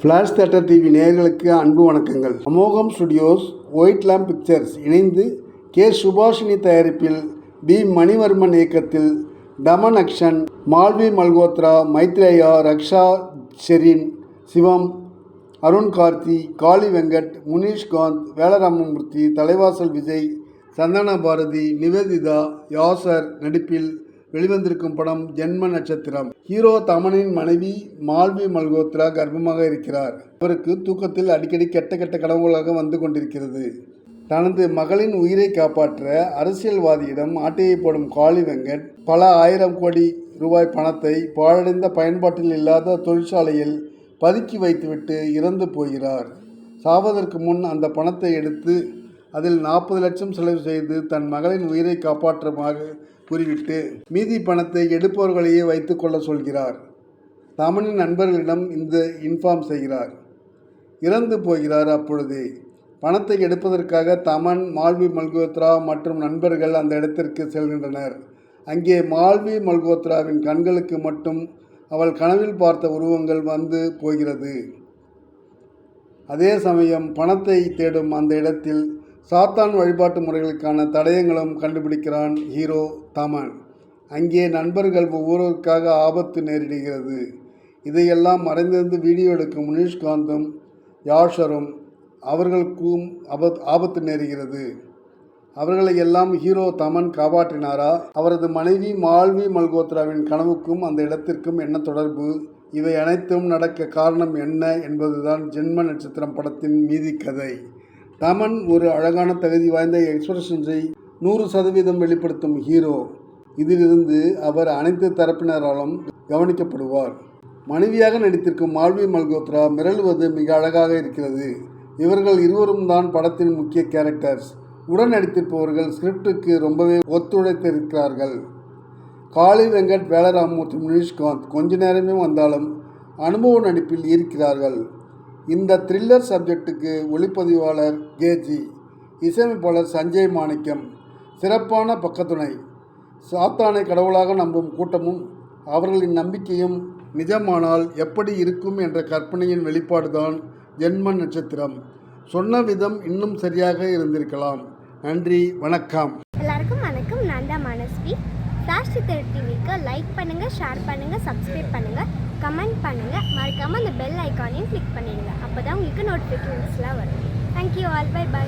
Flash theatre TV நேயர்களுக்கு அன்பு வணக்கங்கள். Amogam Studios White Lamp Pictures இணைந்து கே. சுபாஷினி தயாரிப்பில் பி. மணிவர்மன் இயக்கத்தில் டமன் அக்ஷன் மால்வி மல்கோத்ரா மைத்ரேயா ரக்ஷா ஷெரீன் சிவம் அருண் கார்த்தி காளி வெங்கட் முனீஷ் காந்த் வேலராமமூர்த்தி தலைவாசல் விஜய் சந்தன பாரதி நிவேதிதா யாசர் நடிப்பில் வெளிவந்திருக்கும் படம் ஜென்ம நட்சத்திரம். ஹீரோ தமனின் மனைவி மால்வி மல்கோத்ரா கர்ப்பமாக இருக்கிறார். அவருக்கு தூக்கத்தில் அடிக்கடி கெட்ட கெட்ட கனவுகளாக வந்து கொண்டிருக்கிறது. தனது மகளின் உயிரை காப்பாற்ற அரசியல்வாதியிடம் ஆட்டையை போடும் காளி வெங்கட் பல ஆயிரம் கோடி ரூபாய் பணத்தை பாழடைந்த பயன்பாட்டில் இல்லாத தொழிற்சாலையில் பதுக்கி வைத்துவிட்டு இறந்து போகிறார். சாவதற்கு முன் அந்த பணத்தை எடுத்து அதில் நாற்பது லட்சம் செலவு செய்து தன் மகளின் உயிரை காப்பாற்றுமாறு கூறிவிட்டு மீதி பணத்தை எடுப்பவர்களையே வைத்துக்கொள்ள சொல்கிறார். தமனின் நண்பர்களிடம் இந்த இன்ஃபார்ம் செய்கிறார். இறந்து போகிறார் அப்பொழுது. பணத்தை எடுப்பதற்காக தமன் மால்வி மல்கோத்ரா மற்றும் நண்பர்கள் அந்த இடத்திற்கு செல்கின்றனர். அங்கே மால்வி மல்கோத்ராவின் கண்களுக்கு மட்டும் அவள் கனவில் பார்த்த உருவங்கள் வந்து போகிறது. அதே சமயம் பணத்தை தேடும் அந்த இடத்தில் சாத்தான் வழிபாட்டு முறைகளுக்கான தடயங்களும் கண்டுபிடிக்கிறான் ஹீரோ தமன். அங்கே நண்பர்கள் ஒவ்வொருவருக்காக ஆபத்து நேரிடுகிறது. இதையெல்லாம் மறைந்திருந்து வீடியோ எடுக்கும் முனீஷ்காந்தும் யாஷரும் அவர்களுக்கும் ஆபத் ஆபத்து நேருகிறது அவர்களை எல்லாம் ஹீரோ தமன் காப்பாற்றினாரா? அவரது மனைவி மால்வி மல்கோத்ராவின் கனவுக்கும் அந்த இடத்திற்கும் என்ன தொடர்பு? இவை அனைத்தும் நடக்க காரணம் என்ன என்பதுதான் ஜென்ம நட்சத்திரம் படத்தின் மீதி கதை. தமன் ஒரு அழகான தகுதி வாய்ந்த எக்ஸ்பிரஷன்ஸை நூறு சதவீதம் வெளிப்படுத்தும் ஹீரோ இதிலிருந்து அவர் அனைத்து தரப்பினராலும் கவனிக்கப்படுவார். மனைவியாக நடித்திருக்கும் மால்வி மல்கோத்ரா மிரளுவது மிக அழகாக இருக்கிறது. இவர்கள் இருவரும் தான் படத்தின் முக்கிய கேரக்டர்ஸ் உடன் நடித்திருப்பவர்கள் ஸ்கிரிப்டுக்கு ரொம்பவே ஒத்துழைத்திருக்கிறார்கள். காளி வெங்கட் வேலராமூர்த்தி முனிஷ்காந்த் கொஞ்ச நேரமே வந்தாலும் அனுபவ நடிப்பில் இருக்கிறார்கள். இந்த த்ரில்லர் சப்ஜெக்டுக்கு ஒளிப்பதிவாளர் கேஜி இசையமைப்பாளர் சஞ்சய் மாணிக்கம் சிறப்பான பக்கத்துணை. சாத்தானை கடவுளாக நம்பும் கூட்டமும் அவர்களின் நம்பிக்கையும் நிஜமானால் எப்படி இருக்கும் என்ற கற்பனையின் வெளிப்பாடுதான் ஜென்ம நட்சத்திரம். சொன்ன விதம் இன்னும் சரியாக இருந்திருக்கலாம். நன்றி வணக்கம். எல்லாருக்கும் வணக்கம். நான் தான் மனஸ்வி. ஃப்ளாஷ் டிவிக்கு லைக் பண்ணுங்கள் ஷேர் பண்ணுங்கள் சப்ஸ்கிரைப் பண்ணுங்கள் கமெண்ட் பண்ணுங்கள் மறக்காமல் அந்த பெல் ஐக்கானையும் கிளிக் உங்களுக்கு நோட்டிஃபிகேஷன்ஸ்லாம் வரும் தேங்க்யூ ஆல் பை பை